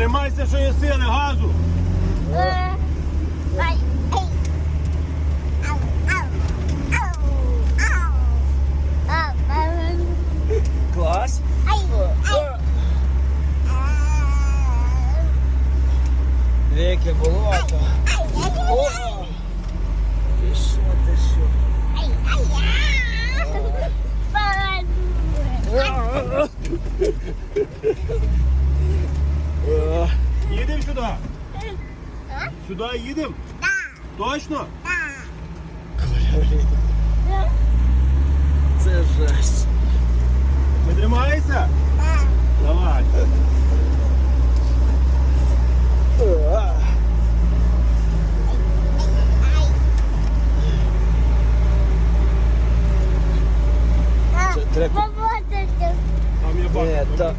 Tremais se achou em cena, raso! Vê que é bolota! Ha ha ha! Сюда Сюди їдемо? Точно? Це жесть. Е, не тримається? Давай. Це треба. Там я бачу, там.